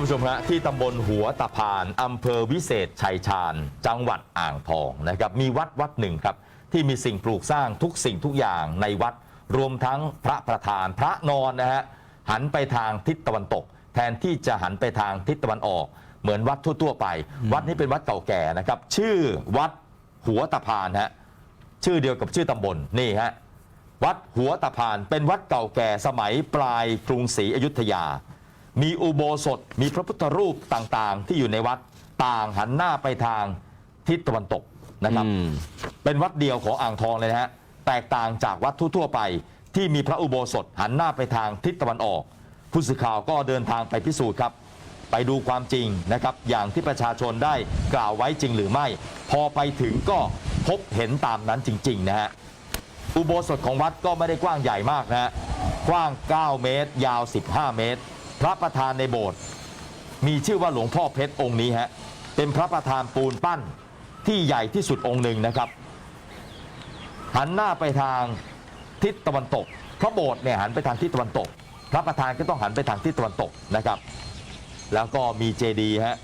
านผู้ชมฮะที่ตำบลหัวตะพานอำเภอวิเศษชัยชาญ จังหวัดอ่างทองนะครับมีวัดวัดหนึ่งครับ ที่มีสิ่งปลูกสร้างทุกสิ่งทุกอย่างในวัดรวมทั้งพระประธานพระนอนนะฮะหันไปทางทิศตะวันตก แทนที่จะหันไปทางทิศตะวันออก เหมือนวัดทั่วๆไป วัดนี้เป็นวัดเก่าแก่นะครับ ชื่อวัดหัวตะพานฮะชื่อเดียวกับชื่อตำบลนี่ฮะวัดหัวตะพานเป็นวัดเก่าแก่สมัยปลายกรุงศรีอยุธยา มีอุโบสถมีพระพุทธรูปต่างๆ ที่อยู่ในวัดต่างหันหน้าไปทางทิศตะวันตกนะครับ อืม เป็นวัดเดียวของอ่างทองเลยนะฮะแตกต่างจากวัดทั่วๆไป ที่มีพระอุโบสถหันหน้าไปทางทิศตะวันออก ผู้สื่อข่าวก็เดินทางไปพิสูจน์ครับ ไปดูความจริงนะครับ อย่างที่ประชาชนได้กล่าวไว้จริงหรือไม่ พอไปถึงก็พบเห็นตามนั้นจริง ๆ นะฮะ อุโบสถของวัดก็ไม่ได้กว้างใหญ่มากนะฮะ กว้าง 9 เมตร ยาว 15 เมตร พระประธานในโบสถ์มีชื่อว่าหลวงพ่อเพชรองค์นี้ฮะเป็นพระประธานปูนปั้นที่ใหญ่ที่สุดองค์หนึ่งนะครับ หันหน้าไปทางทิศตะวันตก พระโบสถ์เนี่ยหันไปทางทิศตะวันตก พระประธานก็ต้องหันไปทางทิศตะวันตกนะครับ แล้วก็มีเจดีย์ฮะ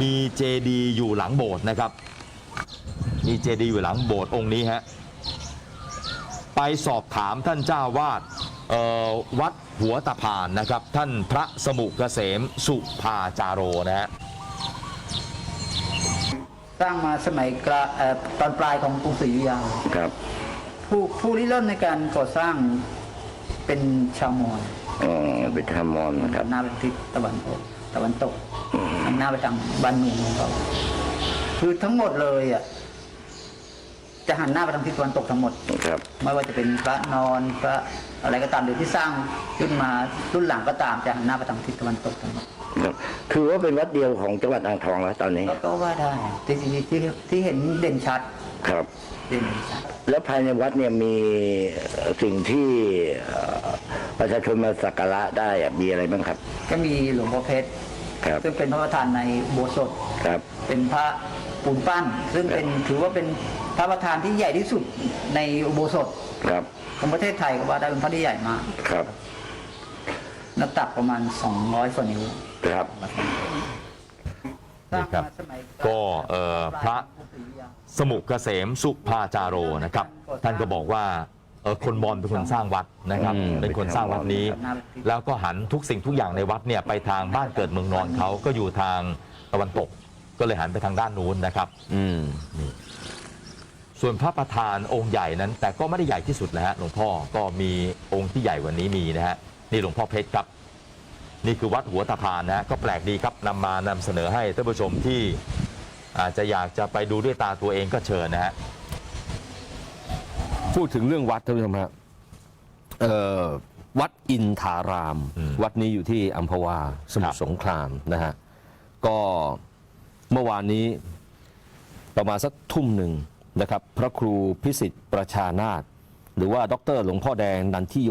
มีเจดีย์อยู่หลังโบสถ์นะครับ มีเจดีย์อยู่หลังโบสถ์องค์นี้ฮะไปสอบถามท่านเจ้าวาดเอ่อวัด หัวตะพานนะครับ ท่านพระสมุเกษมสุภาจาโรนะฮะสร้างมาสมัยกลาเอ่อตอนปลายของกรุงศรีอยุธยาครับผู้ผู้ริเริ่มในการก่อสร้างเป็นชาวมอญอ๋อเป็นธรรมอนนะครับ หน้าไปทิศตะวันตกตะวันตกหันหน้าไปทางบ้านเมืองของเขาคือทั้งหมดเลยอะ จะหันหน้าไปทางทิศตะวันตกทั้งหมด ครับ ไม่ว่าจะเป็นพระนอนพระอะไรก็ตามหรือที่สร้างขึ้นมารุ่นหลังก็ตามจะหันหน้าไปทางทิศตะวันตกทั้งหมดครับคือว่าเป็นวัดเดียวของจังหวัดอ่างทองแล้วตอนนี้ ก็ก็ว่าได้ที่ที่ที่ที่เห็นเด่นชัดครับ เด่นชัด แล้วภายในวัดเนี่ยมีสิ่งที่เอ่อประชาชนมาสักการะได้อะมีอะไรบ้างครับ ก็มีหลวงพ่อเพชรครับ ซึ่งเป็นพระประธานในโบสถ์ครับ เป็นพระ ปูนปั้น ซึ่งเป็นถือว่าเป็นพระประธานที่ใหญ่ที่สุดในอุโบสถครับของประเทศไทยก็ว่าได้เป็นพระที่ใหญ่มากครับน้ำตักประมาณ 200กว่านิ้วครับนี่ครับสร้างมาสมัยก็เอ่อพระสมุเกษมสุภาจาโรนะครับ ท่านก็บอกว่าเออคนมอญเป็นคนสร้างวัดนะครับอืมเป็นคนสร้างวัดนี้ แล้วก็หันทุกสิ่งทุกอย่างในวัดเนี่ยไปทางบ้านเกิดเมืองนอนเขาก็อยู่ทางตะวันตก ก็เลยหันไปทางด้านนู้นนะครับ อืมส่วนพระประธานองค์ใหญ่นั้น แต่ก็ไม่ได้ใหญ่ที่สุดนะฮะหลวงพ่อก็มีองค์ที่ใหญ่กว่านี้มีนะฮะนี่หลวงพ่อเพชรครับ นี่คือวัดหัวตะพานนะฮะก็แปลกดีครับนำมานำเสนอให้ท่านผู้ชมที่อาจจะอยากจะไปดูด้วยตาตัวเองก็เชิญนะฮะพูดถึงเรื่องวัดท่านผู้ชมครับเอ่อวัดอินทารามอืมวัดนี้อยู่ที่อัมพวาสมุทรสงครามนะฮะก็ เมื่อวานนี้ประมาณสักทุ่มหนึ่งนะครับ พระครูพิสิทธิ์ประชานาถหรือว่าดรหลวงพ่อแดงนันทิโย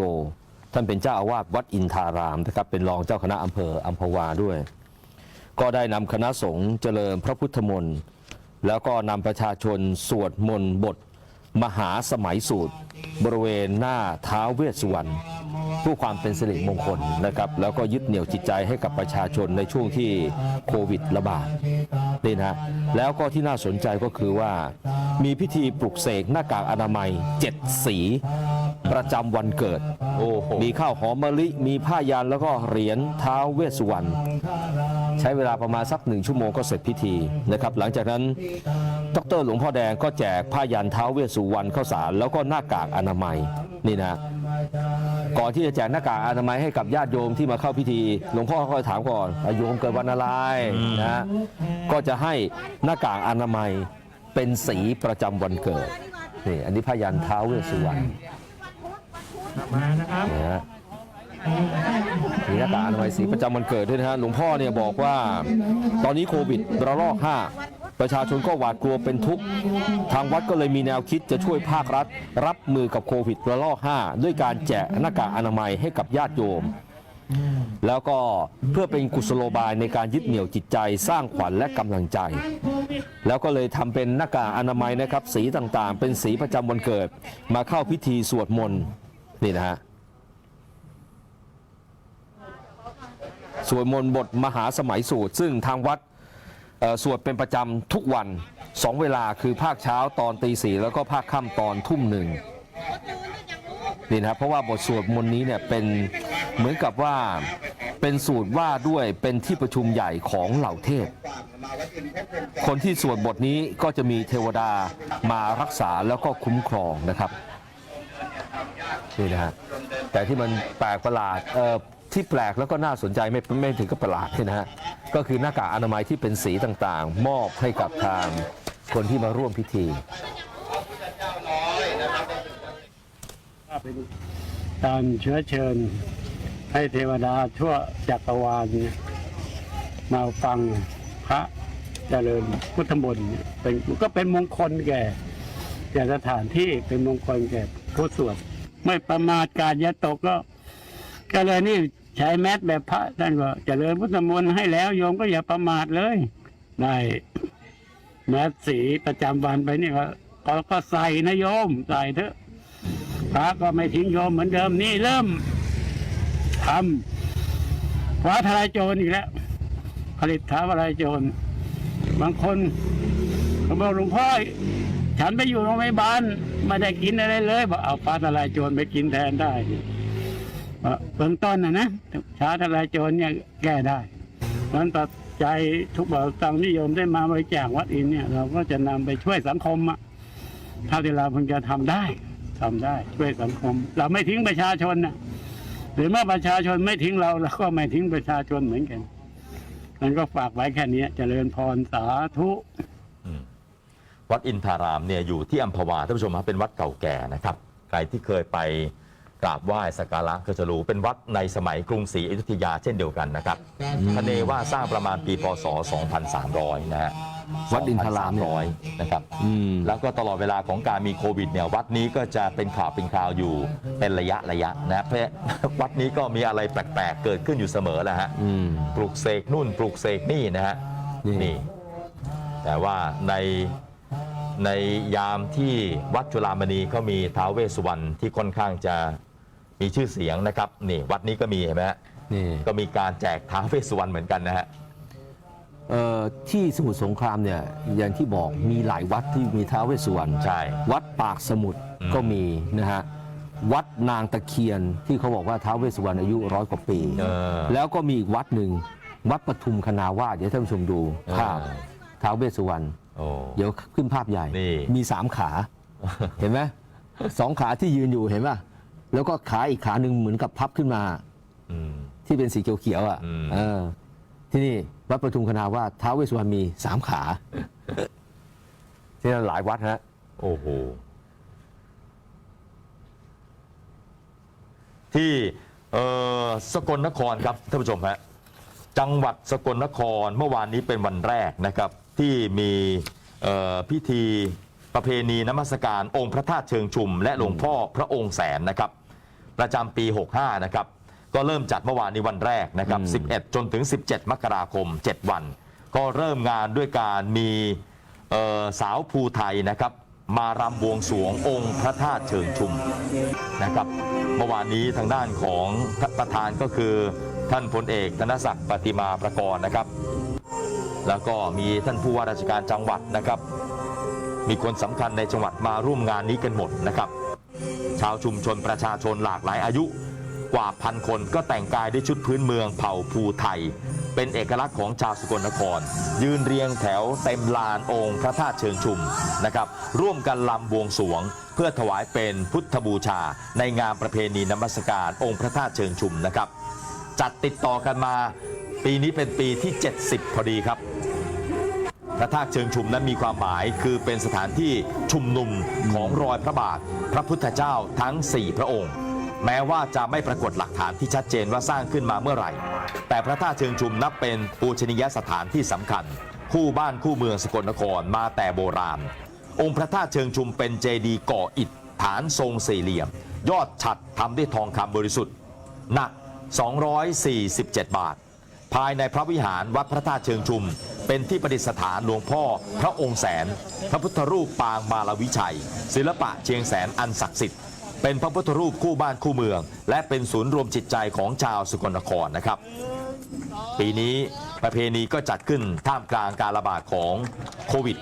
ท่านเป็นเจ้าอาวาสวัดอินทารามนะครับ เป็นรองเจ้าคณะอำเภออัมพวาด้วย ก็ได้นำคณะสงฆ์เจริญพระพุทธมนต์แล้วก็นำประชาชนสวดมนต์บท มหาสมัยสูตร บริเวณหน้าท้าวเวสสุวรรณ เพื่อความเป็นสิริมงคลนะครับ แล้วก็ยึดเหนี่ยวจิตใจให้กับประชาชนในช่วงที่โควิดระบาดนี่นะแล้วก็ที่น่าสนใจก็คือว่า มีพิธีปลุกเสกหน้ากากอนามัยเจ็ดสีประจำวันเกิดโอ้โหมีข้าวหอมมะลิ มีผ้ายันแล้วก็เหรียญเท้าวเวสสุวรรณ ใช้เวลาประมาณสักหนึ่งชั่วโมงก็เสร็จพิธีนะครับ หลังจากนั้น ดรหลวงพ่อแดงก็แจกผ้ายันเท้าวเวสสุวรรณข้าวสารแล้วก็หน้ากากอนามัยนี่นะ ก่อนที่จะแจกหน้ากากอนามัยให้กับญาติโยมที่มาเข้าพิธี หลวงพ่อก็ถามก่อนอะโยมเกิดวันอะไรนะฮะก็จะให้หน้ากากอนามัยเป็นสีประจำวันเกิดนี่อันนี้ผ้ายันเท้าวเวสสุวรรณมานะครับนะฮะมีหน้ากากอนามัยสีประจำวันเกิดด้วยนะฮะหลวงพ่อเนี่ยบอกว่า ตอนนี้โควิดระลอก5 ประชาชนก็หวาดกลัวเป็นทุกข์ ทางวัดก็เลยมีแนวคิดจะช่วยภาครัฐ รับมือกับโควิดระลอก 5 ด้วยการแจกหน้ากากอนามัยให้กับญาติโยม แล้วก็เพื่อเป็นกุศโลบายในการยึดเหนี่ยวจิตใจสร้างขวัญและกำลังใจ แล้วก็เลยทำเป็นหน้ากากอนามัยนะครับ สีต่างๆ เป็นสีประจำวันเกิด มาเข้าพิธีสวดมนต์นี่นะฮะสวดมนต์บทมหาสมัยสูตร ซึ่งทางวัด สวดเป็นประจำทุกวันสองเวลาคือภาคเช้าตอนตีสี่แล้วก็ภาคค่ำตอนทุ่มหนึ่งนี่นะครับเพราะว่าบทสวดมนต์นี้เนี่ยเป็นเหมือนกับว่าเป็นสูตรว่าด้วยเป็นที่ประชุมใหญ่ของเหล่าเทพ คนที่สวดบทนี้ก็จะมีเทวดามารักษาแล้วก็คุ้มครองนะครับนี่นะฮะแต่ที่มันแปลกประหลาดเออ ที่แปลกแล้วก็น่าสนใจไม่ไม่ถึงกับประหลาดเนี่ยนะฮะก็คือหน้ากากอนามัยที่เป็นสีต่างๆ มอบให้กับทางคนที่มาร่วมพิธีการเชื้อเชิญให้เทวดาทั่วจักรวาลมาฟังพระเจริญพุทธมนต์เป็นก็เป็นมงคลแก่แก่สถานที่เป็นมงคลแก่ผู้สวดไม่ประมาทการยะตกก็ก็เลยนี่ ใช้แมสแบบพระท่านก็เจริญพุทธมนต์ให้แล้วโยมก็อย่าประมาทเลย ได้แมสสีประจำวันไปนี่ก็ก็ก็ใส่นะโยมใส่เถอะพระก็ไม่ทิ้งโยมเหมือนเดิมนี่เริ่มทำฟ้าทลายโจรอีกแล้ว ผลิตท้าทลายโจร บางคนเขาบอกหลวงพ่อฉันไปอยู่โรงพยาบาลไม่ได้กินอะไรเลยบอกเอาฟ้าทลายโจรไปกินแทนได้ เอ่อเบื้องต้นนะนะฟ้าทลายโจรเนี่ยแก้ได้มันตัดใจยทุกบาวตังนิยมได้มาบริจาควัดอินเนี่ยเราก็จะนำไปช่วยสังคมอะเท่าที่เราพิ่งจะทำได้ทำได้ช่วยสังคม เราไม่ทิ้งประชาชนนะหรือเมื่อประชาชนไม่ทิ้งเราเราก็ไม่ทิ้งประชาชนเหมือนกันนั้นก็ฝากไว้แค่นี้เจริญพรสาธุวัดอินทารามเนี่ยอยู่ที่อัมพวาท่านผู้ชมครับเป็นวัดเก่าแก่นะครับใครที่เคยไป กราบไหว้สักการะก็จะรู้เป็นวัดในสมัยกรุงศรีอยุธยาเช่นเดียวกันนะครับคเนว่าสร้างประมาณปีพศ 2300 นะฮะวัดอินทารามเนี่ย2,300นะครับอืมแล้วก็ตลอดเวลาของการมีโควิดเนี่ยวัดนี้ก็จะเป็นข่าวเป็นคราวอยู่เป็นระยะระยะนะเพราะวัดนี้ก็มีอะไรแปลกๆ เกิดขึ้นอยู่เสมอแหละฮะอืมปลูกเสกนู่นปลูกเสกนี่นะฮะนี่นี่แต่ว่าในในยามที่วัดจุฬามณีเขามีท้าวเวสสุวรรณที่ค่อนข้างจะ มีชื่อเสียงนะครับนี่วัดนี้ก็มีเห็นไหมฮะนี่ก็มีการแจกท้าวเวสสุวรรณเหมือนกันนะฮะเอ่อที่สมุทรสงครามเนี่ยอย่างที่บอกมีหลายวัดที่มีท้าวเวสสุวรรณใช่ วัดปากสมุทรอืม ก็มีนะฮะวัดนางตะเคียนที่เขาบอกว่าท้าวเวสสุวรรณอายุร้อยกว่าปี เออ แล้วก็มีอีกวัดหนึ่งวัดปทุมคณาวาสเดี๋ยวท่านผู้ชมดูเออ ภาพท้าวเวสสุวรรณโอ้ เดี๋ยวขึ้นภาพใหญ่ นี่ มีสามขา เห็นไหมสองขาที่ยืนอยู่เห็นป่ะ แล้วก็ขาอีกขาหนึ่งเหมือนกับพับขึ้นมา อืม ที่เป็นสีเขียวๆอะอืม เออ ที่นี่วัดปทุมคณาวาสท้าวเวสสุวรรณมีสามขา ที่นั่นหลายวัดฮะ โอ้โห ที่เอ่อสกลนครครับท่านผู้ชมฮะจังหวัดสกลนครเมื่อวานนี้เป็นวันแรกนะครับ ที่มีเอ่อพิธีประเพณีนมัสการองค์พระธาตุเชิงชุม และหลวงพ่อพระองค์แสนนะครับ ประจำปี 65 นะครับ ก็เริ่มจัดเมื่อวานนี้วันแรกนะครับอืม11 จนถึง 17 มกราคม 7 วัน ก็เริ่มงานด้วยการมีเอ่อสาวภูไทยนะครับ มารำบวงสรวงองค์พระธาตุเชิงชุมนะครับ เมื่อวานนี้ทางด้านของประธานก็คือท่านพลเอกธนศักดิ์ปฏิมาประกรณ์นะครับ แล้วก็มีท่านผู้ว่าราชการจังหวัดนะครับ มีคนสำคัญในจังหวัดมาร่วมงานนี้กันหมดนะครับ ชาวชุมชนประชาชนหลากหลายอายุ กว่าพันคนก็แต่งกายด้วยชุดพื้นเมืองเผ่าภูไทย เป็นเอกลักษณ์ของชาวสกลนคร ยืนเรียงแถวเต็มลานองค์พระธาตุเชิงชุมนะครับ ร่วมกันลำบวงสวง เพื่อถวายเป็นพุทธบูชา ในงานประเพณีนมัสการองค์พระธาตุเชิงชุมนะครับ จัดติดต่อกันมา ปีนี้เป็นปีที่ 70 พอดีครับ พระธาตุเชิงชุมนั้นมีความหมายคือเป็นสถานที่ชุมนุมของรอยพระบาท พระพุทธเจ้าทั้ง 4 พระองค์ แม้ว่าจะไม่ปรากฏหลักฐานที่ชัดเจนว่าสร้างขึ้นมาเมื่อไหร่ แต่พระธาตุเชิงชุมนับเป็นปูชนียสถานที่สำคัญ คู่บ้านคู่เมืองสกลนครมาแต่โบราณ องค์พระธาตุเชิงชุมเป็นเจดีย์ก่ออิฐฐานทรงสี่เหลี่ยม ยอดฉัดทำด้วยทองคำบริสุทธิ์หนัก 247 บาท ภายในพระวิหารวัดพระธาตุเชิงชุม เป็นที่ประดิษฐานหลวงพ่อ พระองค์แสน พระพุทธรูปปางมาลวิชัย ศิลปะเชียงแสนอันศักดิ์สิทธิ์เป็นพระพุทธรูปคู่บ้านคู่เมือง และเป็นศูนย์รวมจิตใจของชาวสุกลนครนะครับ ปีนี้ประเพณีก็จัดขึ้นท่ามกลางการระบาดของโควิด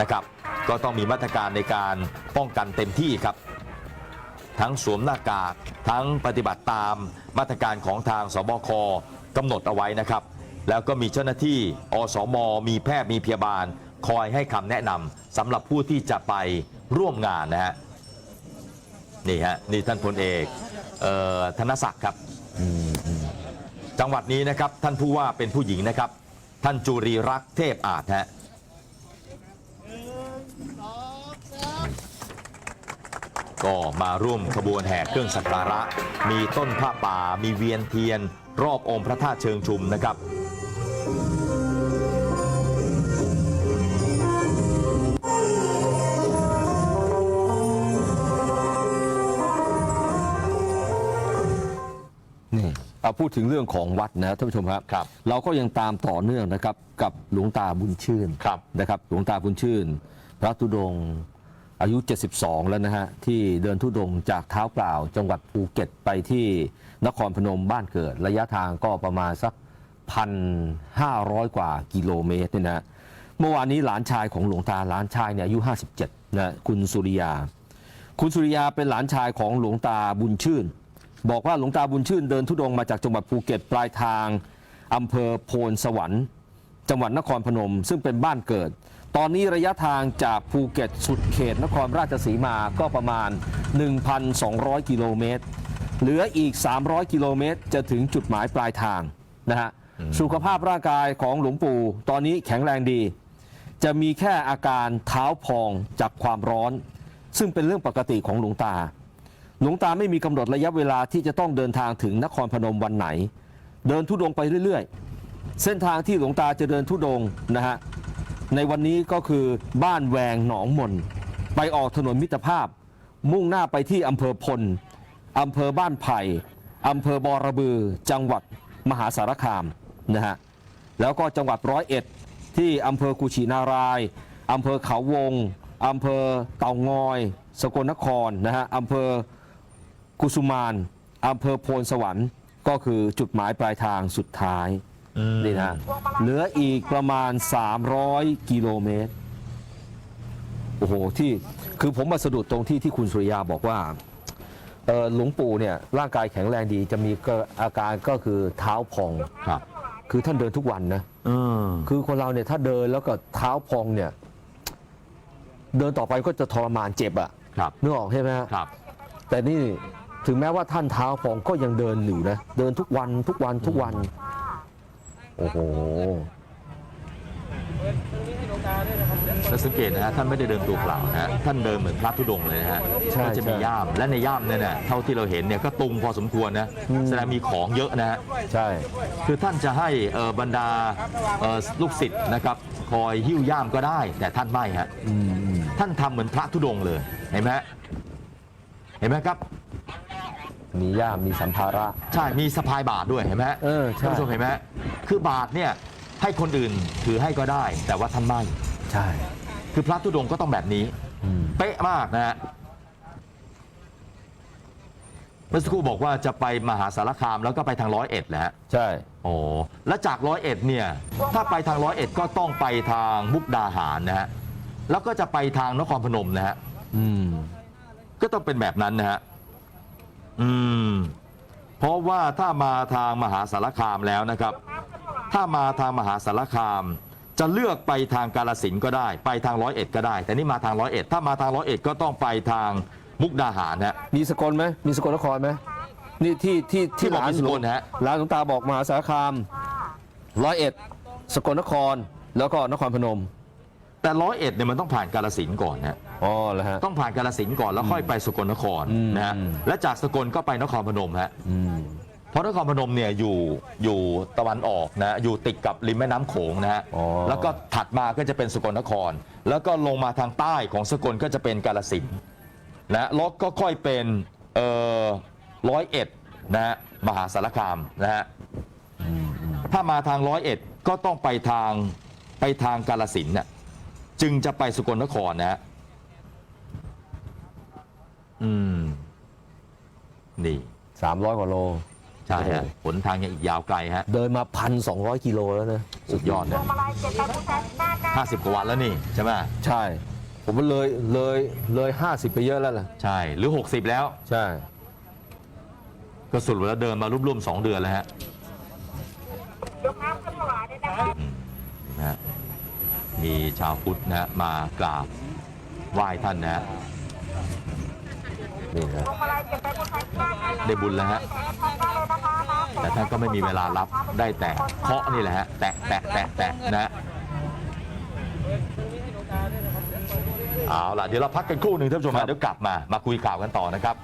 นะครับ ก็ต้องมีมาตรการในการป้องกันเต็มที่ครับ ทั้งสวมหน้ากากทั้งปฏิบัติตามมาตรการของทางสบคกำหนดเอาไว้นะครับ แล้วก็มีเจ้าหน้าที่อสม มีแพทย์มีพยาบาล คอยให้คำแนะนำสำหรับผู้ที่จะไปร่วมงานนะฮะนี่ฮะนี่ท่านพลเอกเออธนศักดิ์ครับจังหวัดนี้นะครับท่านผู้ว่าเป็นผู้หญิงนะครับ ท่านจุรีรักษ์เทพอาจฮะก็มาร่วมขบวนแห่เครื่องสักการะ มีต้นผ้าป่า มีเวียนเทียน รอบองค์พระธาตุเชิงชุมนะครับ เอาพูดถึงเรื่องของวัดนะท่านผู้ชมครับ ครับเราก็ยังตามต่อเนื่องนะครับกับหลวงตาบุญชื่นครับ นะครับ หลวงตาบุญชื่น พระธุดงค์อายุ 72 แล้วนะฮะที่เดินธุดงค์จากเท้าเปล่าจังหวัดภูเก็ตไปที่นครพนมบ้านเกิด ระยะทางก็ประมาณสักพันห้าร้อยกว่ากิโลเมตรเนี่ยนะเมื่อวานนี้หลานชายของหลวงตาหลานชายเนี่ยอายุ 57นะคุณสุริยา คุณสุริยาเป็นหลานชายของหลวงตาบุญชื่น บอกว่าหลวงตาบุญชื่นเดินทุดงค์มาจากจังหวัดภูเก็ตปลายทางอำเภอโพนสวรรค์ จังหวัดนครพนม ซึ่งเป็นบ้านเกิด ตอนนี้ระยะทางจากภูเก็ตสุดเขตนครราชสีมาก็ประมาณ 1,200 กิโลเมตร เหลืออีก 300 กิโลเมตร จะถึงจุดหมายปลายทางนะฮะสุขภาพร่างกายของหลวงปู่ ตอนนี้แข็งแรงดี จะมีแค่อาการเท้าพองจากความร้อน ซึ่งเป็นเรื่องปกติของหลวงตา หลวงตาไม่มีกำหนดระยะเวลาที่จะต้องเดินทางถึงนครพนมวันไหน เดินทุดงไปเรื่อยๆ เส้นทางที่หลวงตาจะเดินทุดงนะฮะในวันนี้ก็คือบ้านแวงหนองมน ไปออกถนนมิตรภาพ มุ่งหน้าไปที่อำเภอพลอำเภอบ้านไผ่อำเภอบอระบือ จังหวัดมหาสารคามนะฮะแล้วก็จังหวัดร้อยเอ็ดที่อำเภอกุชินารายอำเภอเขาวงอำเภอเต่างอย สกลนครนะฮะอำเภอ กุสุมานอำเภอโพนสวรรค์ก็คือจุดหมายปลายทางสุดท้ายนี่นะเหลืออีกประมาณ 300 กิโลเมตรโอ้โหที่คือผมมาสะดุดตรงที่ที่คุณสุริยาบอกว่าเอ่อหลวงปู่เนี่ยร่างกายแข็งแรงดีจะมีก็อาการก็คือเท้าพองครับ คือท่านเดินทุกวันนะเออคือคนเราเนี่ยถ้าเดินแล้วก็เท้าพองเนี่ย เดินต่อไปก็จะทรมานเจ็บอะครับนึกออกใช่ไหมฮะครับ แต่นี่ ถึงแม้ว่าท่านเท้าพองก็ยังเดินอยู่นะเดินทุกวันทุกวันทุกวัน โอ้โหแล้วสังเกตนะฮะท่านไม่ได้เดินตัวเปล่านะฮะท่านเดินเหมือนพระธุดงค์เลยนะฮะใช่ก็จะมีใช่ย่ามและในย่ามเนี่ยนะเท่าที่เราเห็นเนี่ยก็ตุงพอสมควรนะแสดงมีของเยอะนะฮะ ใช่ คือท่านจะให้เอ่อบรรดาเอ่อลูกศิษย์นะครับคอยหิ้วย่ามก็ได้ แต่ท่านไม่ฮะอืมอืมท่านทำเหมือนพระธุดงค์เลยเห็นไหมฮะเห็นไหมครับ มีย่ามมีสัมภาระ ใช่มีสะพายบาทด้วยเห็นไหมฮะเออใช่ ท่านผู้ชมเห็นไหมฮะคือบาทเนี่ยให้คนอื่นถือให้ก็ได้ แต่ว่าท่านไม่ ใช่คือพระธุดงค์ก็ต้องแบบนี้ อืมเป๊ะมากนะฮะเมื่อสักครู่บอกว่าจะไปมหาสารคามแล้วก็ไปทางร้อยเอ็ดแหละฮะใช่ โอ้แล้วจากร้อยเอ็ดเนี่ย ถ้าไปทางร้อยเอ็ดก็ต้องไปทางมุกดาหารนะฮะ แล้วก็จะไปทางนครพนมนะฮะ อืมก็ต้องเป็นแบบนั้นนะฮะ อืม เพราะว่าถ้ามาทางมหาสารคามแล้วนะครับ ถ้ามาทางมหาสารคาม จะเลือกไปทางกาลสินธุ์ก็ได้ ไปทางร้อยเอ็ดก็ได้ แต่นี่มาทางร้อยเอ็ดถ้ามาทางร้อยเอ็ดก็ต้องไปทางมุกดาหารนะฮะ มีสกลไหมมีสกลนครไหมนี่ที่ที่ที่บอกมีสกลหานฮะ ร้านหลวงตาบอกมหาสารคามร้อยเอ็ดสกลนครแล้วก็นครพนม แต่ร้อยเอ็ดเนี่ยมันต้องผ่านกาลสินธุ์ก่อนนะ อ๋อแล้วฮะ ต้องผ่านกาลสินธุ์ก่อนแล้วค่อยไปสกลนครอืมนะฮะอืม และจากสกลก็ไปนครพนมฮะอืม เพราะนครพนมเนี่ยอยู่อยู่ตะวันออกนะอยู่ติดกับริมแม่น้ำโขงนะฮะอ๋อ แล้วก็ถัดมาก็จะเป็นสกลนคร แล้วก็ลงมาทางใต้ของสกลก็จะเป็นกาลสินธุ์นะแล้วก็ค่อยเป็นเอ่อร้อยเอ็ดนะฮะมหาสารคามนะฮะถ้ามาทางร้อยเอ็ดก็ต้องไปทางไปทางกาลสินธุ์น่ะจึงจะไปสกลนครนะฮะ อืม นี่ สามร้อยกว่าโล ใช่ฮะหนทางยังอีกยาวไกลฮะ เดินมาพันสองกิโลแล้วนะ สุดยอดนะห้าสิบกว่าวันแล้วนี่ ใช่ไหมใช่ ผมว่าเลยเลยเลยห้าสิบไปเยอะแล้วล่ะ ใช่ หรือ60แล้ว ใช่ ก็สุดแล้วเดินมาร่วมๆสองเดือนแล้วฮะอืมนะฮะมีชาวพุทธนะฮะมากราบไหว้ท่านนะฮะ นี่นะได้บุญแล้วฮะแต่ท่านก็ไม่มีเวลารับได้แต่เคาะนี่แหละฮะแตะแตะแตะแตะนะฮะเอาล่ะเดี๋ยวเราพักกันครู่หนึ่งท่านผู้ชมเดี๋ยวกลับมามาคุยข่าวกันต่อนะครับ